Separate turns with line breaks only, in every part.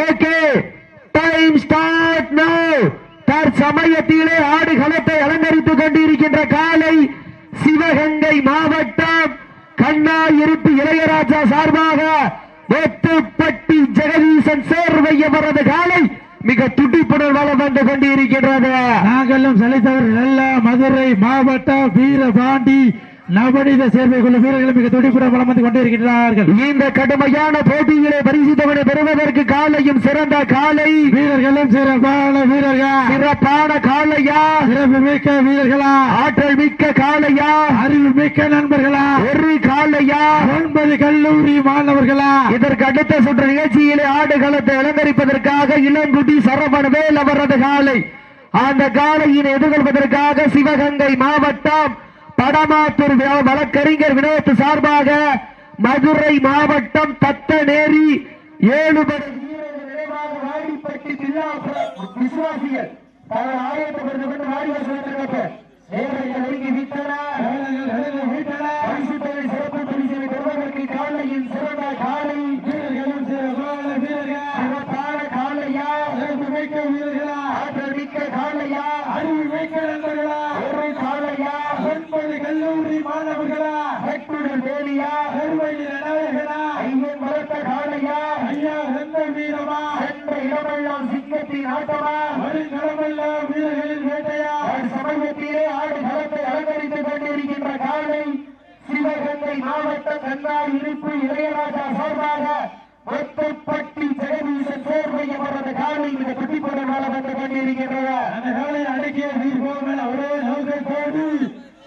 Okay time start no தற்சமயத்திலே ஆடுகளத்தை அலங்கரித்துக் கொண்டிருக்கின்ற காலை சிவகங்கை மாவட்டம் கண்ணா இருப்பு இளையராஜா சார்பாக ஒத்துப்பட்டி ஜெகதீசன் சேர்வையவரது காலை மிக துடிப்புடன் வளம் வந்து கொண்டிருக்கின்றது.
நாங்களும் செலுத்தவர் நல்ல மதுரை மாவட்டம் வீரபாண்டி நவநீத சேர்வை குழு வீரர்கள் மிக துடிப்புடன் வளம் வந்து கொண்டிருக்கின்றார்கள்
இந்த கடுமையான போட்டியிலே பரிசுத்தவனை பெறுவதற்கு காலையும் சிறந்த காலை.
வீரர்களும் சிறப்பான வீரர்கள்?
சிறப்பான காலையா?
சிறப்பு மிக்க வீரர்களா?
ஆற்றல் மிக்க காலையா?
அறிவு மிக்க நண்பர்களா?
ஒரு காலையா?
ஒன்பது கல்லூரி மாணவர்களா?
இதற்கு அடுத்த சுற்று நிகழ்ச்சியிலே ஆடுகளத்தை அலங்கரிப்பதற்காக இளங்குடி சரவண வேல் அவரது காலை. அந்த காலையினை எதிர்கொள்வதற்காக சிவகங்கை மாவட்டம் படமாத்தூர் வழக்கறிஞர் வினோத் சார்பாக மதுரை மாவட்டம் தத்தநேரி ஏழுபடி வீரர்கள் வாடிப்பட்டி தில்லாபுரம் விசுவாசிகள் கொண்டு விட்டன சிறப்பு பெறுவதற்கு சிறந்த காலை
வீரர்களும் சிறப்பான வீரர்கள்
சிறப்பான காலையா
சிறப்பு மிக்க வீரர்களா
ஆற்றல் மிக்க காலையா
அறிவு மிக்க நண்பர்களா
ஒரு காலையா
ஒன்பது கல்லூரி மாணவர்களா
வெட்டுடல் வேலியா
பெருமையில் நாயகனா
ஐயன் வளர்த்த காலையா
ஐயா எந்த வீரமா
சென்ற இடமெல்லாம் சிங்கத்தின் ஆட்டமா
வருங்களமெல்லாம் வீரர்களின் வேட்டையா
சமயத்திலே ஆடு களத்தை அலங்கரித்துக் கொண்டிருக்கின்ற காலை சிவகங்கை மாவட்டம் கண்ணாடி இருப்பு இளையராஜா சார்பாக ஒத்தப்பட்டி ஜெகதீசன் சேர்வை அவரது காலை மிக துடிப்புடன் வளம் வந்து கொண்டிருக்கின்றன
அந்த காலை அடக்கிய தீர்ப்போம் என ஒரே நோக்கத்தோடு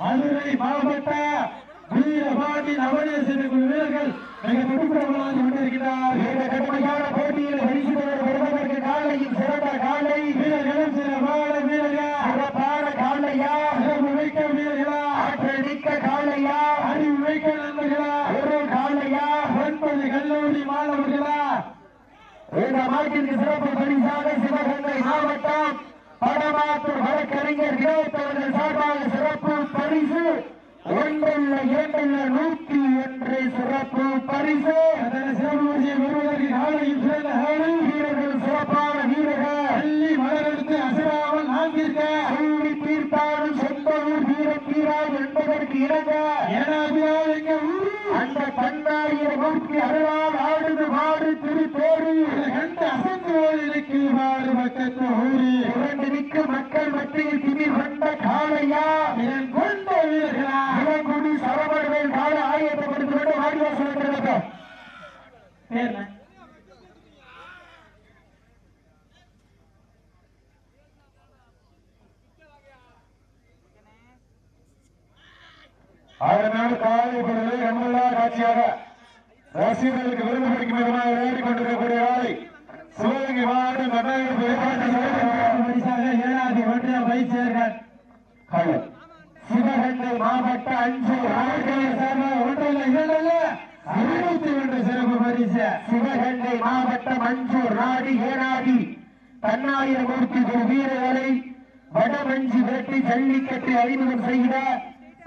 மதுரை மாவட்ட வீரபாண்டி நவநேசன் வீரர்கள் மிக துடிப்புடன் கொண்டிருக்கிறார்கள்
இந்த கடுமையான போட்டியில் பரிசுத்தவர் பெறுவதற்கு காலையும் சிறந்த காலை
வீரர்களும் சிறப்பான வீரர்கள்
சிறப்பான காலையா
சிறப்பு மிக்க வீரர்களா
ஆற்றல் மிக்க காலையா
அறிவு மிக்க நண்பர்களா
ஒரு காலையா
ஒன்பது கல்லூரி மாணவர்களா
இந்த மாட்டிற்கு சிறப்பு பரிசாக சிவகங்கை மாவட்டம் படமாத்தூர் வழக்கறிஞர் வினோத் அவர்கள் சார்பாக சிறப்பு பரிசு ஒன்றல்ல இரண்டல்ல நூற்றி ஒன்று சிறப்பு பரிசு.
அதனை சிறப்பு பரிசை பெறுவதற்கு காலையும் சிறந்த
வீரர்கள் சிறப்பான வீரர்கள்.
பள்ளி மலரெடுத்து அசராமல் நான்கிற்க
சொல்லி தீர்த்தாலும் சொந்த ஊர் வீரம் வீரால் என்பதற்கு இணங்க.
ஏனாதியால் எங்க ஊரு.
அந்த தன்னாயிர நூற்றி அருளால் ஆடுது மாடு திருப்பேரு
கண்டு அசந்து ஓடிருக்கு மாறு பக்கத்து ஊரு
இரண்டு மிக்க மக்கள் மத்தியில் திமிர் கொண்ட காளையா
இதன் கொண்ட
இளங்குடி சரவணவேல் கால ஆயத்தப்படுத்திக் கொண்டு வாடிவாசல்
பேர்?
அதனால் காலை பொழுது எம்எல்ஏ காட்சியாக ரசிகர்களுக்கு விருது பிடிக்கும் விதமாக விளையாடி கொண்டிருக்கக்கூடிய காலை சிவகங்கை மாவட்டம் கர்நாடக
பரிசாக ஏழாவது ஒன்றிய வைத்தியர்கள்
காலை சிவகங்கை மாவட்ட அஞ்சு
இருபத்தி ஒன்று சிறப்பு பரிசு.
சிவகங்கை மாவட்டம் அஞ்சூர் நாடி ஏனாடி. தன்னாயிரமூர்த்தி குரு வீரர்களை வடமஞ்சி வெட்டி ஜல்லிக்கட்டு அறிமுகம் செய்த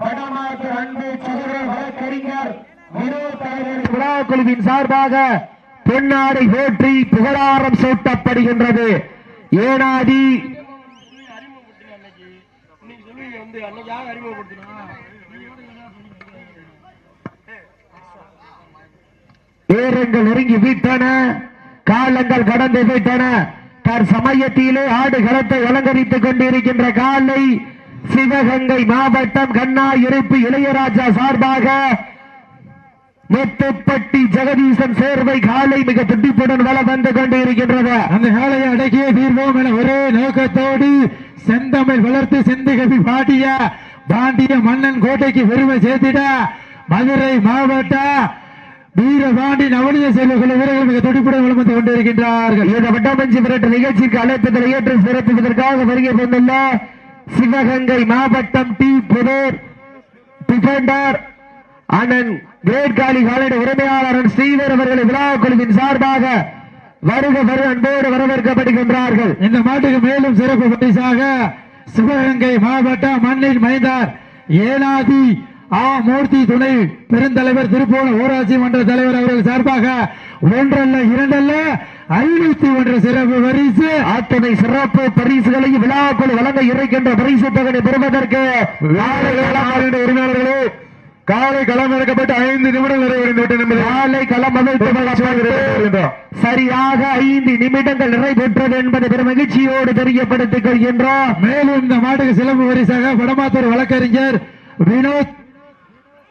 படமாற்று அன்பு சதுர வழக்கறிஞர் வினோத் தலைவர் விழா குழுவின் சார்பாக பொன்னாடை போற்றி புகழாரம் சூட்டப்படுகின்றது. ஏனாடி. நேரங்கள் நெருங்கி விட்டன காலங்கள் கடந்து விட்டன தற்சமயத்திலே ஆடு களத்தை அலங்கரித்துக் கொண்டிருக்கின்ற காலை சிவகங்கை மாவட்டம் கண்ணா இருப்பு இளையராஜா சார்பாக முத்துப்பட்டி ஜெகதீசன் சேர்வை காலை மிக துடிப்புடன் வள வந்து கொண்டிருக்கின்றது.
அந்த காலையை அடக்கிய தீர்வோம் என ஒரே நோக்கத்தோடு செந்தமிழ் வளர்த்து செந்துகவி பாடிய பாண்டிய மன்னன் கோட்டைக்கு பெருமை சேர்த்திட மதுரை மாவட்ட வீரபாண்டி நவனிய செல்வகுல வீரர்கள் மிக துடிப்புடன் வளம் கொண்டிருக்கின்றார்கள்.
இந்த வட்டமஞ்சி விரட்டு நிகழ்ச்சிக்கு அழைப்பதில் ஏற்று சிறப்பிப்பதற்காக வருகை வந்துள்ள சிவகங்கை மாவட்டம் டி. புதூர் டிஃபெண்டர் அண்ணன் கிரேட் காலி காலடி உரிமையாளர் ஸ்ரீதர் அவர்களை விழா குழுவின் சார்பாக வருக வரு அன்போடு வரவேற்கப்படுகின்றார்கள்.
இந்த மாட்டுக்கு மேலும் சிறப்பு பரிசாக சிவகங்கை மாவட்டம் மண்ணின் மைந்தார் ஏனாதி ஆ மூர்த்தி துணை பெருந்தலைவர் திருப்பூர் ஊராட்சி மன்ற தலைவர் அவர்கள் சார்பாக ஒன்றல்ல இரண்டல்ல ஐநூத்தி ஒன்று சிறப்பு பரிசு.
அத்தனை சிறப்பு பரிசுகளையும் விழாக்கள் வழங்க இருக்கின்ற பரிசு தொகை பெறுவதற்கு
உரிமையாளர்களே காலை களம் இறக்கப்பட்டு ஐந்து நிமிடம் நிறைவடைந்து விட்டது என்பதை
காலை களம் சரியாக ஐந்து நிமிடங்கள் நிறைவேற்றது என்பதை பெரும் மகிழ்ச்சியோடு தெரியப்படுத்திக் கொள்கின்றோம்.
மேலும் இந்த மாட்டுக்கு சிறப்பு பரிசாக வடமாத்தூர் வழக்கறிஞர் வினோத்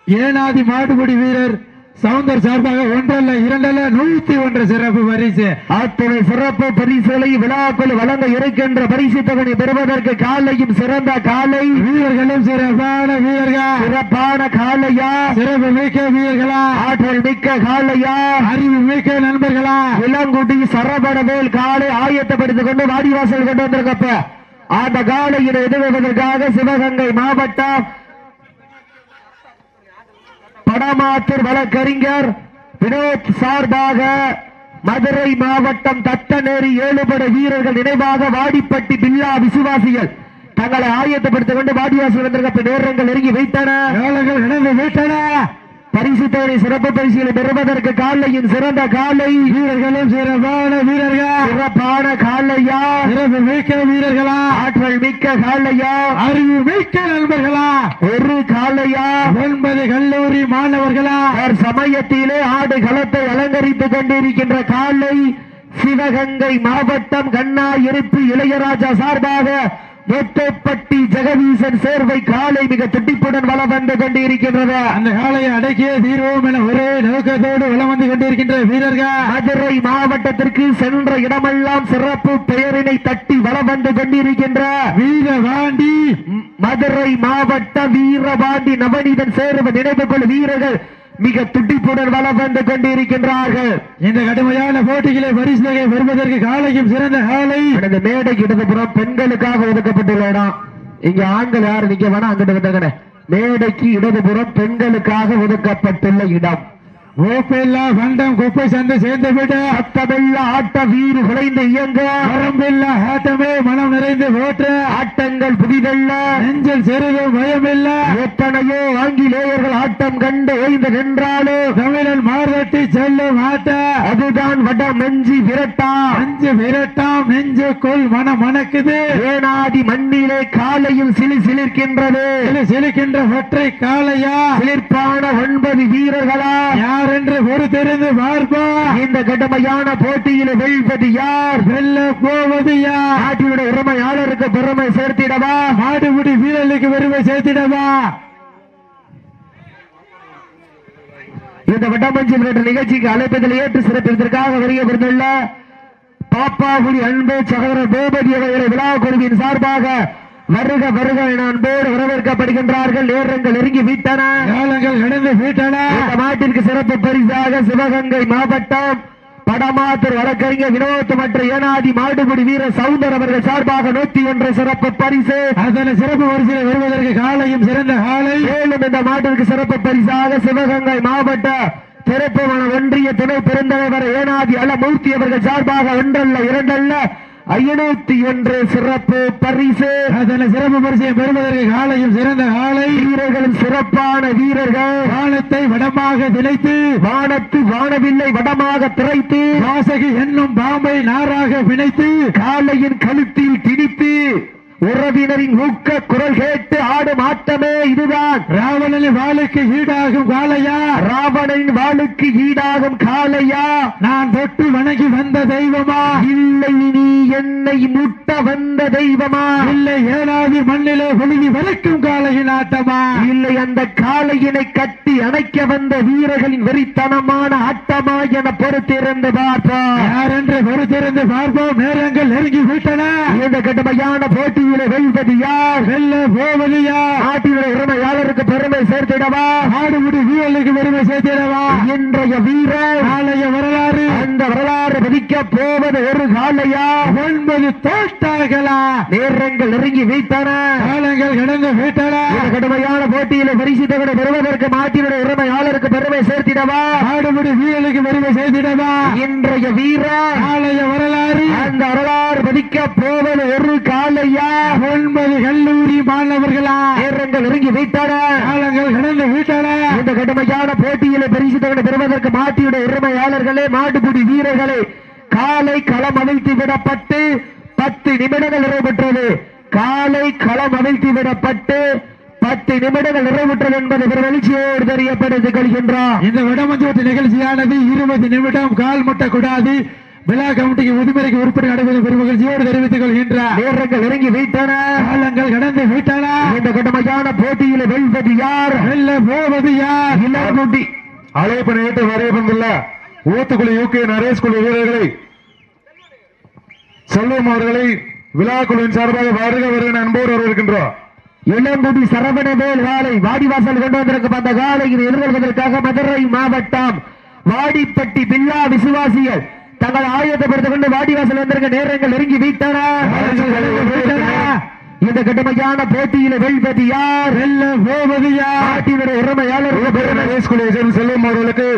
ஏனாதி மாட்டுக்குடி வீரர் சவுந்தர் சார்பாக ஒன்றல்ல இரண்டல்ல நூத்தி ஒன்று சிறப்பு பரிசு.
அத்தனை சிறப்பு பரிசுகளை விழாக்கள் வழங்க இருக்கின்ற பரிசு தொகை பெறுவதற்கு காலையும் சிறந்த காலை.
வீரர்களும் சிறப்பான வீரர்கள்?
சிறப்பான காலையா?
சிறப்பு மிக்க வீரர்களா?
ஆற்றல் மிக்க காலையா?
அறிவு மிக்க நண்பர்களா?
இளங்குடி சரபடவேல் காலை ஆயத்தப்படுத்திக் கொண்டு வாடிவாசல் கொண்டு வந்திருக்கப்ப. அந்த காலையினை எதிர்வதற்காக சிவகங்கை மாவட்டம் படமாத்தூர் வழக்கறிஞர் வினோத் சார்பாக மதுரை மாவட்டம் தட்டநேரி ஏழுபட வீரர்கள் நினைவாக வாடிப்பட்டி பில்லா விசுவாசிகள் தங்களை ஆயத்தப்படுத்திக் கொண்டு வாடிவாசல் வந்திருக்க நேரங்கள் நெருங்கி வைத்தன.
காலங்கள் நடந்து விட்டன
பரிசு தொகை சிறப்பு பரிசுகளை பெறுவதற்கு காலையின் சிறந்த காலை.
வீரர்களும் சிறப்பான வீரர்கள்?
சிறப்பான காலையா?
சிறப்பு மிக்க வீரர்களா?
ஆற்றல் மிக்க காலையா?
அறிவு மிக்க நண்பர்களா?
ஒரு காலையா?
ஒன்பது கல்லூரி மாணவர்களா?
சமயத்திலே ஆடு களத்தை அலங்கரித்துக் கொண்டிருக்கின்ற காலை சிவகங்கை மாவட்டம் கண்ணா இருப்பு இளையராஜா சார்பாக மொத்தப்பட்டி ஜெகதீசன் சேர்வை காலை மிக துடிப்புடன் வளம் வந்து கொண்டிருக்கின்றது.
அந்த காலையை அடக்கிய தீர்வோம் என ஒரே நோக்கத்தோடு வலம் வந்து கொண்டிருக்கின்ற வீரர்கள்.
மதுரை மாவட்டத்திற்கு சென்ற இடமெல்லாம் சிறப்பு பெயரினை தட்டி வளம் வந்து கொண்டிருக்கின்ற
வீரவாண்டி
மதுரை மாவட்ட வீரபாண்டி நவநீதன் சேர்வ நினைவு கொள் வீரர்கள். மிக துடிப்புடன் வளம் வந்து கொண்டிருக்கின்றார்கள்.
இந்த கடுமையான போட்டிகளை பரிசுகளை வருவதற்கு காலையும் சிறந்த காலை.
இந்த மேடைக்கு இடதுபுறம் பெண்களுக்காக ஒதுக்கப்பட்டுள்ள இடம் இங்க ஆண்கள் யாரு நிக்க வேணா அங்கிட்டு வந்தாங்கண்ணே மேடைக்கு இடதுபுறம் பெண்களுக்காக ஒதுக்கப்பட்டுள்ள இடம்.
ஓப்பெல்லா பண்டம் குப்பை சந்தை சேர்ந்து விட
அத்தமெல்ல ஆட்ட வீறு குலைந்து இயங்க
வரம்பில்ல ஆட்டமே மனம் நிறைந்து ஓற்ற
ஆட்டங்கள் புதிதல்ல.
நெஞ்சல் சிறிது பயமில்ல.
எத்தனையோ ஆங்கிலேயர்கள் ஆட்டம் கண்டு ஓய்ந்து நின்றாலும்
தமிழன் மார்வட்டி செல்லும் ஆட்ட.
அதுதான் வட மெஞ்சி விரட்டா.
நெஞ்சு விரட்டாம் நெஞ்சுக்குள் மனம் மணக்குது.
ஏனாதி மண்ணிலே காலையும் சிலி சிலிர்க்கின்றது.
சிலு ஒற்றை காளையா?
சிலிர்ப்பான ஒன்பது வீரர்களா?
யார் யார் என்று பொறுத்திருந்து பார்ப்போம்
இந்த கடுமையான போட்டியில் வெல்வது யார்?
வெல்ல போவது யார்?
நாட்டினுடைய உரிமையாளருக்கு பெருமை சேர்த்திடவா?
மாடுபிடி வீரலுக்கு பெருமை சேர்த்திடவா?
இந்த வட்டமஞ்சில் என்ற நிகழ்ச்சிக்கு அழைப்பதில் ஏற்று சிறப்பிற்காக வருகை புரிந்துள்ள பாப்பாகுடி அன்பு சகோதரர் பூபதி அவர்களை விழா குழுவின் சார்பாக வருக வருக என அன்போடு வரவேற்கப்படுகின்றார்கள். நேரங்கள் நெருங்கி விட்டன.
காலங்கள் கடந்து விட்டன.
இந்த மாட்டிற்கு சிறப்பு பரிசாக சிவகங்கை மாவட்டம் படமாத்தூர் வழக்கறிஞர் வினோத் மற்றும் ஏனாதி மாடுபிடி வீரர் சவுந்தர் அவர்கள் சார்பாக நூத்தி ஒன்று சிறப்பு பரிசு.
அதனை சிறப்பு வரிசையில் வருவதற்கு காலையும் சிறந்த காலை.
மேலும் இந்த மாட்டிற்கு சிறப்பு பரிசாக சிவகங்கை மாவட்ட திருப்புவன ஒன்றிய துணை பெருந்தலைவர் ஏனாதி அலமூர்த்தி அவர்கள் சார்பாக ஒன்றல்ல இரண்டல்ல ஐநூத்தி ஒன்று சிறப்பு பரிசு.
அதனை சிறப்பு வரிசையை பெறுவதற்கு காலையும் சிறந்த காலை.
வீரர்களும் சிறப்பான வீரர்கள்.
வானத்தை வடமாக திளைத்து
வானத்து வானவில்லை வடமாக திரைத்து.
வாசகி என்னும் பாம்பை நாராக பிணைத்து.
காலையின் கழுத்தில் திணித்து. உறவினரின் ஊக்க குரல் கேட்டு ஆடும் ஆட்டமே இதுதான்.
ராவணனின் வாளுக்கு ஈடாகும் காளையா?
ராவணனின் வாளுக்கு ஈடாகும் காளையா?
நான் தொட்டு வணங்கி வந்த தெய்வமா?
இல்லை நீ என்னை முட்ட வந்த தெய்வமா?
இல்லை ஏழாவது மண்ணிலே பொழுதி வரைக்கும் காளையின் ஆட்டமா?
இல்லை அந்த காளையினை கட்டி அணைக்க வந்த வீரர்களின் வெறித்தனமான ஆட்டமா என பொறுத்திருந்து பார்ப்போம்.
யார் என்று பொறுத்திருந்து பார்ப்போம்? நேரங்கள் நெருங்கி விட்டன.
இந்த கடுமையான போட்டியில வெல்வது யார்
போவது
உரிமையாளருக்கு பெருமை சேர்த்திடவா?
ஆடுமுடி வீரர்களுக்கு பெருமை சேர்த்திடவா?
இன்றைய வீரர்
நாளைய வரலாறு.
அந்த வரலாறு பதிக்க போவது ஒரு காலையா
ஒன்பது தோட்டார்களா?
நேரங்கள் நெருங்கி வைத்தன
காலங்கள் கடந்து விட்டன.
கடுமையான போட்டியில பரிசுத்தவனை பெறுவதற்கு மாட்டினுடைய உரிமையாளருக்கு பெருமை சேர்த்திடவா?
ஆடுமுடி வீரர்களுக்கு பெருமை சேர்த்திடவா?
இன்றைய வீரர்
நாளைய வரலாறு.
அந்த வரலாறு பதிக்க போவது ஒரு காலையா
ஒன்பது கல்லூரி மாணவர்களா?
நேரங்கள் நெருங்கி வைத்தன
காலங்கள் கடந்து விட்டன
இந்த கடுமையான போட்டியில பரிசுத்தவனை பெறுவதற்கு மாட்டியுடைய உரிமையாளர்களே மாட்டுப்பிடி வீரர்களே காலை களம் அவிழ்த்து விடப்பட்டு பத்து நிமிடங்கள் நிறைவுற்றது காலை களம் அவிழ்த்து விடப்பட்டு பத்து நிமிடங்கள் நிறைவுற்றது என்பதை பெருமகிழ்ச்சியோடு தெரியப்படுத்திக் கொள்கின்றார்.
இந்த வடமஞ்சோட்டு நிகழ்ச்சியானது இருபது நிமிடம் கால் முட்டக்கூடாது. விழா கமிட்டிக்கு உரிமைக்கு உறுப்பினர் நடைபெறும் பெருமகிழ்ச்சியோடு தெரிவித்துக் கொள்கின்றார்
நேரங்கள் நெருங்கி விட்டன.
காலங்கள் கடந்து விட்டன.
இந்த கடுமையான போட்டியில் வெல்வது யார்?
வெல்ல போவது யார்?
இளங்குடி
அழைப்பு நேற்று வரைய வந்துள்ள ஊத்துக்குழி யூகே நரேஷ் குழு வீரர்களை செல்வம் அவர்களை விழா குழுவின் சார்பாக வருக வருகிற அன்போடு வரவேற்கின்றோம்.
இளங்குடி சரவணவேல் காலை வாடிவாசல் கொண்டு வந்திருக்கும் அந்த காலையை எதிர்கொள்வதற்காக மதுரை மாவட்டம் வாடிப்பட்டி பில்லா விசுவாசிகள் தங்கள் ஆயத்தப்படுத்திக் கொண்டு வாடிவாசல் வந்திருக்க நேரங்கள் நெருங்கி விட்டன. இந்த கடுமையான போட்டியில வெல்வது யார்?
வெல்ல போவது யார்?
நாட்டினுடைய உரிமையாளர்
செல்வம் அவர்களுக்கு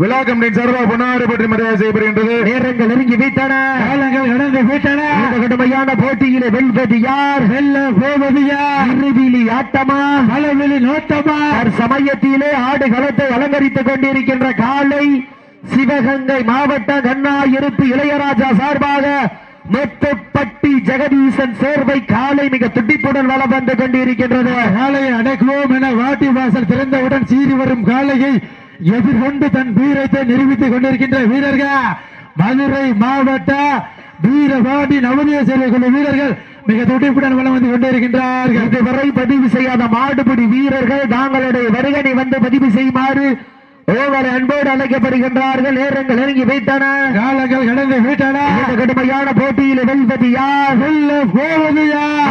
விழா கமிட்டியின் சார்பாக பற்றி மரியாதை செய்யப்படுகின்றது.
நேரங்கள் நெருங்கி விட்டன.
காலங்கள் கடந்து விட்டன.
இந்த கடுமையான போட்டியில வெல்வது யார்?
வெல்ல போவது யார்?
இறுதியிலி ஆட்டமா?
அளவிலி நோட்டமா?
சமயத்திலே ஆடு களத்தை அலங்கரித்துக் கொண்டிருக்கின்ற காலை சிவகங்கை மாவட்ட கண்ணா இருப்பு இளையராஜா சார்பாக முத்துப்பட்டி ஜெகதீசன் சேர்வை காலை மிக துடிப்புடன் வலம் வந்து கொண்டிருக்கின்றது.
காலையை அடக்குவோம் என வாட்டி வாசல் திறந்தவுடன் சீறி வரும் காலையை எதிர்கொண்டு தன் வீரத்தை நிரூபித்துக் கொண்டிருக்கின்ற வீரர்கள். மதுரை மாவட்ட வீரபாண்டி நவதிய சேவை குழு வீரர்கள் மிக துடிப்புடன் வலம் வந்து கொண்டிருக்கின்றார்கள்.
இதுவரை பதிவு செய்யாத மாடுபிடி வீரர்கள் தாங்களுடைய வருகனை வந்து பதிவு செய்யுமாறு உங்களை அன்போடு அழைக்கப்படுகின்றார்கள் நேரங்கள் நெருங்கி வைத்தன
காலங்கள் கடந்து விட்டன
கடுமையான போட்டியில் வெல்வது யார்?
வெல்ல போவது யார்?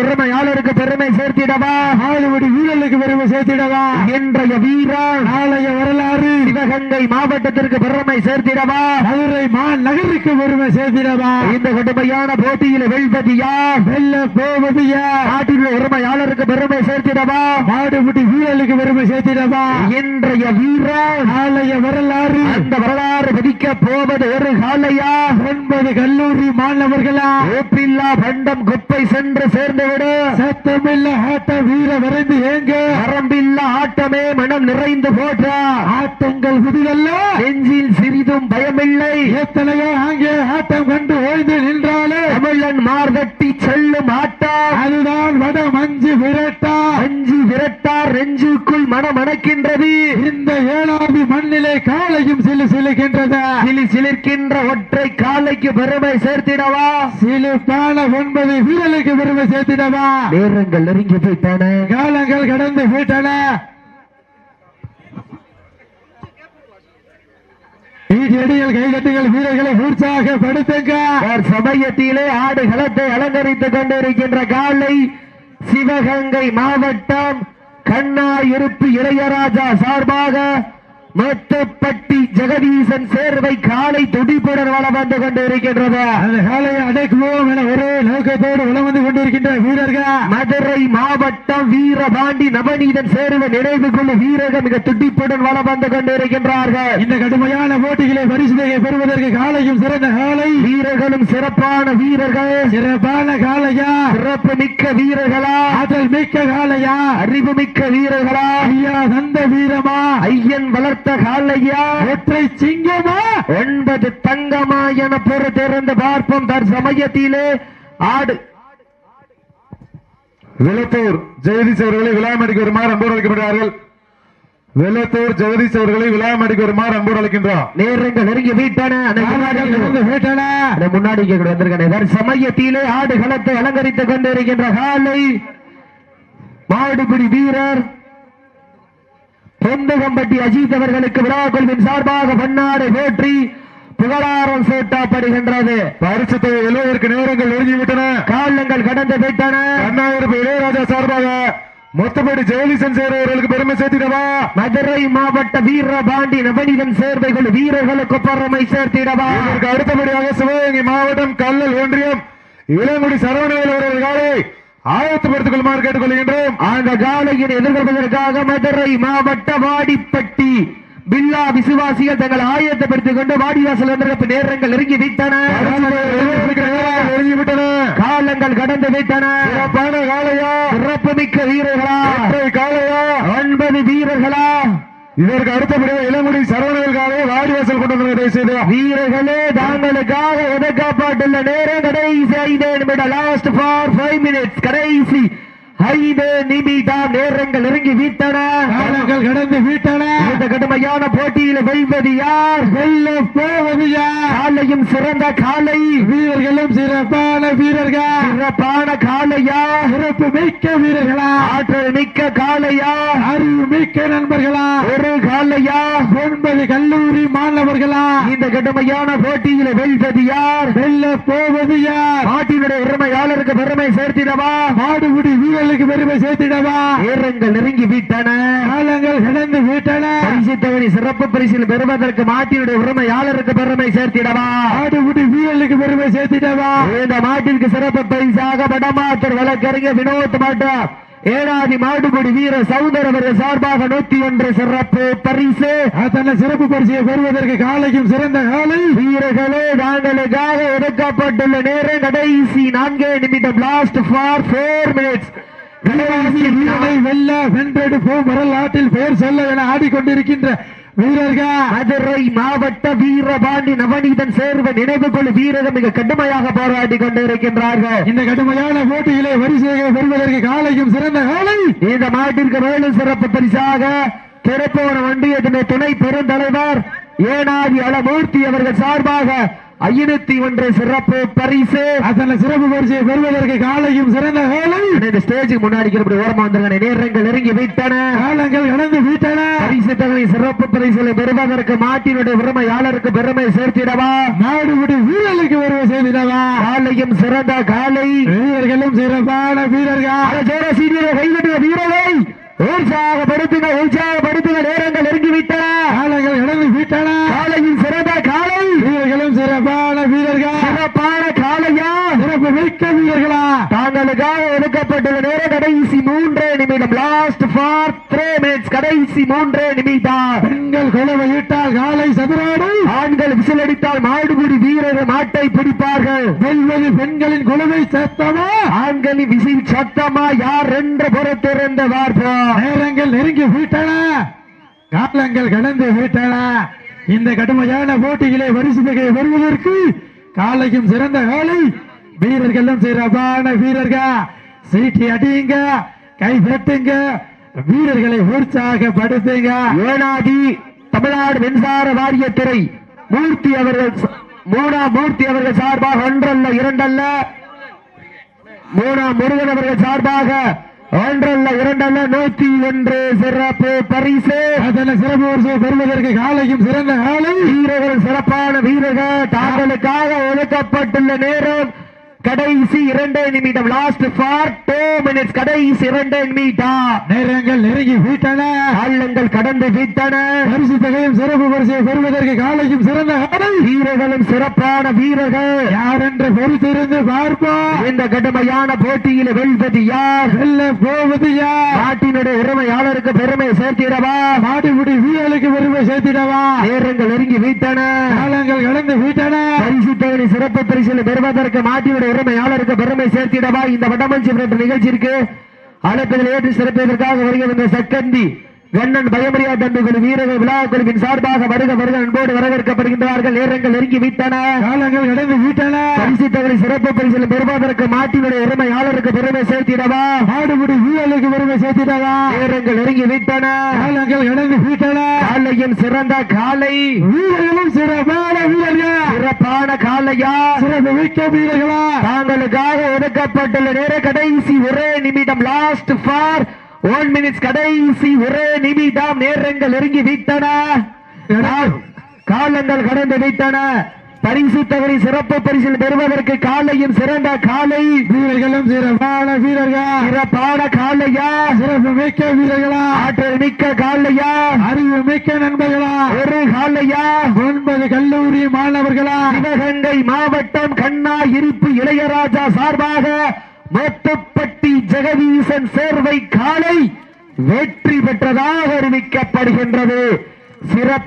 உரிமையாளருக்கு பெருமை சேர்த்திடவா?
ஆளுபடி வீரர்களுக்கு பெருமை சேர்த்திடவா?
இன்றைய வீரர்
நாளைய வரலாறு.
சிவகங்கை மாவட்டத்திற்கு பெருமை சேர்த்திடவா?
மதுரை மாநகருக்கு பெருமை சேர்த்திடவா?
இந்த கடுமையான போட்டியில் வெல்வது யார்?
வெல்ல போவது யார்?
உரிமையாளருக்கு பெருமை சேர்த்திடவா?
மாடுபடி வீரர்களுக்கு பெருமை சேர்த்திடவா?
இன்றைய வீரர்
வரலாறு.
அந்த வரலாறு பதிக்க போவது ஒரு காலையா
ஒன்பது கல்லூரி மாணவர்களா?
ஓப்பில்லா பண்டம் குப்பை சென்று சேர்ந்துவிடு.
சத்தமில்ல ஆட்ட வீர விரைந்து ஏங்க.
வரம்பில்லா ஆட்டமே மனம் நிறைந்து போற்றா.
ஆட்டங்கள் புதிதல்ல.
நெஞ்சில் சிறிதும் பயமில்லை.
எத்தனையோ அங்கே ஆட்டம் கண்டு ஓய்ந்து நின்றாலே.
தமிழன் மார்தட்டி செல்லும் ஆட்டம்
அதுதான் வட மஞ்சு விரட்டா.
அஞ்சு விரட்டார் நெஞ்சுக்குள் மனம் அணைக்கின்றது.
இந்த ஏழாவது மண்ணிலே காலையும் சிலு சிலுக்கின்றது
சிலி சிலிர்க்கின்ற ஒற்றை காலைக்கு பெருமை சேர்த்திடவா?
சிலுப்பான ஒன்பது வீரர்களுக்கு பெருமை சேர்த்திடவா?
நேரங்கள் நெருங்கி போயிட்டான.
காலங்கள் கடந்து ஈட்டியடிகள் கைகட்டுகள் வீரர்களை உற்சாகப்படுத்துங்க
சமயத்திலே ஆடு களத்தை அலங்கரித்துக் கொண்டிருக்கின்ற காலை சிவகங்கை மாவட்டம் கண்ணா இருப்பு இளையராஜா சார்பாக மத்துப்பட்டி ஜெகதீசன் சேர்வை காலை துடிப்புடன் வளம் வந்து கொண்டிருக்கின்றது.
அந்த காலையை அடக்குவோம் என ஒரே நோக்கத்தோடு வலம் வந்து கொண்டிருக்கின்ற வீரர்கள்.
மதுரை மாவட்டம் வீரபாண்டி நவநீதன் சேர்வை நினைவு கொள்ளும் வீரர்கள் மிக துடிப்புடன் வளம் வந்து கொண்டிருக்கின்றார்கள்.
இந்த கடுமையான போட்டிகளை பரிசுதையை பெறுவதற்கு காலையும் சிறந்த காலை.
வீரர்களும் சிறப்பான வீரர்கள்.
சிறப்பான காலையா?
சிறப்பு மிக்க வீரர்களா?
ஆற்றல் மிக்க காலையா?
அறிவு மிக்க வீரர்களா?
ஐயா தந்த வீரமா?
ஐயன் வளர்த்த காலையா?
ஒற்றை சிங்கமா?
ஒன்பது தங்கமா என பொறுத்திருந்து பார்ப்போம் தற்சமயத்திலே ஆடு.
வெள்ளத்தூர் ஜெகதீஷ் அவர்களை விழாமடிக்கு வருமாறு அன்போடு அழைக்கப்படுகிறார்கள். வெள்ளத்தூர் ஜெகதீஷ் அவர்களை விழாமடிக்கு வருமாறு அன்போடு அழைக்கின்றோம்.
நேரங்கள் நெருங்கி விட்டன முன்னாடி வந்திருக்கேன். சமயத்திலே ஆடு களத்தை அலங்கரித்துக் கொண்டிருக்கின்ற காலை. மாடுபிடி வீரர் பொந்தகம்பட்டி அஜித் அவர்களுக்கு விழா குழுவின் சார்பாக பன்னாடு போற்றி புகழாரம் சூட்டப்படுகின்றது.
பரிசு தொகை எழுவதற்கு நேரங்கள் நெருங்கிவிட்டன
காலங்கள் கடந்து விட்டன.
அண்ணாயிரம் இளையராஜா சார்பாக மொத்தப்படி ஜெயலலிசன் சேர்வர்களுக்கு பெருமை சேர்த்திடவா?
மதுரை மாவட்ட வீரபாண்டி நவனிதன் சேர்வைகள் வீரர்களுக்கு பெருமை சேர்த்திடவா?
இதற்கு அடுத்தபடியாக சிவகங்கை மாவட்டம் கல்லல் ஒன்றியம் இளங்குடி சரவணவேல் அவர்கள் காலை ஆயத்தப்படுத்திக் கொள்ளுமாறு கேட்டுக்கொள்கின்றோம்
அந்த காலையில் எதிர்கொள்வதற்காக மதுரை மாவட்ட வாடிப்பட்டி பில்லா விசுவாசிகள் தங்கள் ஆயத்தப்படுத்திக் கொண்டு வாடிவாசல் வந்திருக்க நேரங்கள் நெருங்கி விட்டன. காலங்கள் கடந்து விட்டன.
சிறப்பான காலையா
சிறப்பு மிக்க வீரர்களா
காலையா
ஒன்பது வீரர்களா?
இதற்கு அடுத்தபடியாக இளங்குடி சரவணர்களுக்காக வாடிவாசல் கொண்டு வந்து தயவு
வீரர்களே தாங்களுக்காக ஒதுக்கப்பட்டுள்ள நேரம் கடைசி ஐந்து நிமிடம் லாஸ்ட் ஃபார் ஃபைவ் மினிட்ஸ் கடைசி ஐந்து நிமிடம் நேரங்கள் நெருங்கி விட்டன.
காலங்கள் கடந்து விட்டன.
இந்த கடுமையான போட்டியில் வெல்வது யார்?
வெல்ல போவது யார்?
காலையும் சிறந்த காலை.
வீரர்களும் சிறப்பான வீரர்கள்.
சிறப்பான காலையா?
சிறப்பு மிக்க வீரர்களா?
ஆற்றல் மிக்க காலையா?
அறிவு மிக்க நண்பர்களா?
ஒரு காலையா?
ஒன்பது கல்லூரி மாணவர்களா?
இந்த கடுமையான போட்டியில் வெல்வது யார்?
வெல்ல போவது யார்?
நாட்டினுடைய உரிமையாளருக்கு பெருமை சேர்த்திடவா?
மாடுபிடி வீரர்களுக்கு பெருமை சேர்த்திடவா?
நேரங்கள் நெருங்கி விட்டன.
காலங்கள் கடந்து விட்டன.
பரிசு சிறப்பு பரிசில் பெறுவதற்கு மாட்டினுடைய உரிமையாளருக்கு பெருமை சேர்த்திடவா?
மாடுபிடி வீரர்களுக்கு பெருமை சேர்த்திடவா?
இந்த மாட்டிற்கு சிறப்பு பரிசாக வடமாத்தர் வழக்கறிஞர் வினோத் மாட்டா. ஏனாதி மாடுபிடி வீர சௌந்தரவர் சார்பாக நூத்தி ஒன்று சிறப்பு பரிசு.
அத்தனை சிறப்பு பரிசையை பெறுவதற்கு காலைக்கும் சிறந்த காலை.
வீரர்களே தாங்களுக்காக ஒதுக்கப்பட்டுள்ள நேரம் கடைசி நான்கே நிமிடம் லாஸ்ட் ஃபார் போர் மினிட்ஸ்
வீரனை வெல்ல வென்றெடுப்போம் வரலாற்றில் பெயர் சொல்ல என ஆடிக்கொண்டிருக்கின்ற வீரர்கள்.
மதுரை மாவட்ட வீரபாண்டி நவநீதன் சேர்வ நினைவு கொள் வீரர்கள் மிக கடுமையாக போராடி கொண்டிருக்கின்றார்கள்.
இந்த கடுமையான போட்டியிலே வரிசையை பெறுவதற்கு காலைக்கும் சிறந்த காலை.
இந்த மாட்டிற்கு மேலும் சிறப்பு பரிசாக திருப்போன ஒன்றியத்தினை துணை பெருந்தலைவர் ஏனாதி அளமூர்த்தி அவர்கள் சார்பாக ஐநூத்தி ஒன்று சிறப்பு பரிசு.
அத்தனை சிறப்பு பரிசையை பெறுவதற்கு காலையும் சிறந்த காலை
இந்த ஸ்டேஜுக்கு முன்னாடி ஓரமா வந்திருக்காங்க நேரங்கள் நெருங்கி விட்டன.
காலங்கள் கடந்து விட்டன.
பரிசு தொகை சிறப்பு பரிசுகளை பெறுவதற்கு மாட்டினுடைய உரிமையாளருக்கு பெருமை சேர்த்திடவா?
நாடுபடி வீரர்களுக்கு வருவ செய்திடவா
காலையும் சிறந்த காலை.
வீரர்களும் சிறப்பான வீரர்கள்.
ஜோர சீனியரை கைவிட்டுங்க வீரரை உற்சாகப்படுத்துங்க உற்சாகப்படுத்துங்க. நேரங்கள் நெருங்கி விட்டன
காலங்கள் கடந்து விட்டன.
காலையும் சிறந்த காலை
வீரர்களும் சிறப்பான வீரர்கள்.
சிறப்பான காலையா
சிறப்பு மிக்க வீரர்களா.
தாங்களுக்காக ஒதுக்கப்பட்டுள்ள நேரம் கடைசி மூன்றே நிமிடம். லாஸ்ட் ஃபார் த்ரீ மினிட்ஸ் கடைசி மூன்றே நிமிடம்.
பெண்கள் குழவை இட்டால் காலை சதுராடு.
ஆண்கள் விசிலடித்தால் மாடுபிடி வீரர் மாட்டை பிடிப்பார்கள்.
வெல்வது பெண்களின் குழுவை சத்தமா?
ஆண்களின் விசில் சத்தமா? யார் என்று பொறுத்திருந்த பார்ப்போம்.
நேரங்கள் நெருங்கி விட்டன. காலங்கள் கடந்து விட்டன. இந்த கடுமையான போட்டிகளை வரிசையை வருவதற்கு காலையும் சிறந்த வேலை. வீரர்களும் சிறப்பான வீரர்கள். சீட்டி அடியுங்க கை தட்டுங்க வீரர்களை உற்சாகப்படுத்துங்க.
ஏனாதி தமிழ்நாடு மின்சார வாரியத்துறை மூர்த்தி அவர்கள் மூணா மூர்த்தி அவர்கள் சார்பாக ஒன்றல்ல இரண்டல்ல. மூணா முருகன் அவர்கள் சார்பாக ஒன்றல்ல இரண்டல்ல நூத்தி ஒன்று சிறப்பு பரிசு.
அதனை சிறப்பு வரிசையை பெறுவதற்கு காலையும் சிறந்த காலை.
வீரர்கள் சிறப்பான வீரர்கள். தாங்களுக்காக ஒதுக்கப்பட்டுள்ள நேரம் கடைசி இரண்டே நிமிடம் லாஸ்ட் ஃபார் டூ மினிட்ஸ் கடைசி இரண்டே நிமிடம்.
நேரங்கள் நெருங்கி விட்டன.
காலங்கள் கடந்து விட்டன.
பரிசு தொகையும் சிறப்பு பரிசை பெறுவதற்கு காலையும் சிறந்த
வீரர்களும் சிறப்பான வீரர்கள்.
யார் என்று பொறுத்திருந்து பார்ப்போம்.
இந்த கடுமையான போட்டியில் வெல்வது யார்?
வெல்ல போவது யார்?
நாட்டினுடைய உரிமையாளருக்கு பெருமை சேர்த்திடவா?
மாடுபிடி வீரர்களுக்கு பெருமை சேர்த்திடவா?
நேரங்கள் நெருங்கி விட்டன.
காலங்கள் கடந்து விட்டன.
பரிசு தொகை சிறப்பு பரிசில் பெறுவதற்கு மாட்டினுடைய பெருமையாளருக்கு பெருமை சேர்த்திடவா? இந்த வடமஞ்சி நிகழ்ச்சிக்கு அழைப்பதில் ஏற்று சிறப்பதற்காக வருகிற இந்த சக்கந்தி. கண்ணன் பயமறியா தம்பிகள் வீரர்கள் விழா குழுவின் சார்பாக வருக வருக அன்போடு வரவேற்கப்படுகின்றார்கள். நேரங்கள் நெருங்கி விட்டன.
காலங்கள் கடந்து விட்டன.
பரிசு தொகை சிறப்பு பரிசில் பெறுவதற்கு மாட்டினுடைய உரிமையாளருக்கு பெருமை சேர்த்திடவா?
மாடுபிடி வீரர்களுக்கு பெருமை சேர்த்திடவா?
நேரங்கள் நெருங்கி விட்டன.
காலங்கள் விட்டன.
காலையும் சிறந்த காலை.
வீரர்களும் சிறப்பான வீரர்கள்.
சிறப்பான காலையா?
சிறப்பு மிக்க வீரர்களா?
தாங்களுக்காக ஒதுக்கப்பட்டுள்ள நேர கடைசி ஒரே நிமிடம் லாஸ்ட் ஃபார் ஒன் மினிட்ஸ் கடைசி ஒரே நிமிடம் நேரங்கள் நெருங்கி விட்டன. காலங்கள் கடந்து விட்டன. பரிசு தவறி சிறப்பு பரிசில் பெறுவதற்கு காலையும் சிறந்த காலை.
வீரர்களும் சிறப்பான வீரர்கள்.
சிறப்பான காலையா.
சிறப்பு மிக்க வீரர்களா.
ஆற்றல் மிக்க காலையா.
அறிவு மிக்க நண்பர்களா.
ஒரு காலையா.
ஒன்பது கல்லூரி மாணவர்களா.
சிவகங்கை மாவட்டம் கண்ணா இருப்பு இளையராஜா சார்பாக மேட்டுப்பட்டி ஜெகதீசன் சேர்வை காலை வெற்றி பெற்றதாக அறிவிக்கப்படுகின்றது. சிறப்பு